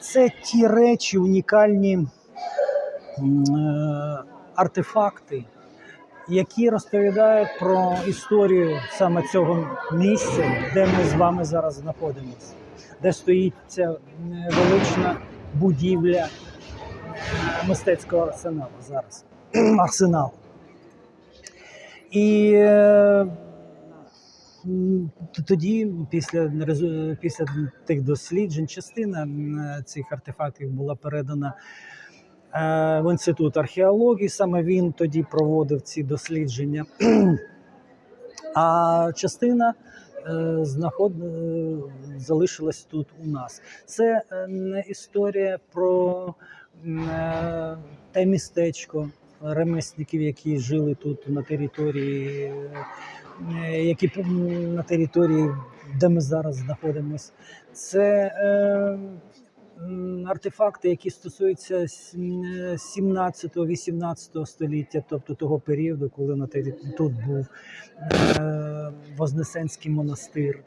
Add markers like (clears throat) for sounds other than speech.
Це ті речі, унікальні е, артефакти, які розповідають про історію саме цього місця, де ми з вами зараз знаходимося, де стоїть ця велична будівля мистецького арсеналу зараз. Арсенал. І е, тоді, після, після тих досліджень, частина цих артефактів була передана е, в інститут археології. Саме він тоді проводив ці дослідження. (clears throat) А частина е, знаход... е, залишилась тут у нас. Це не історія про те містечко ремесників, які жили тут на території, е, які на території, де ми зараз знаходимося. Це е, артефакти, які стосуються 17-18 століття, тобто того періоду, коли на тут був е, Вознесенський монастир.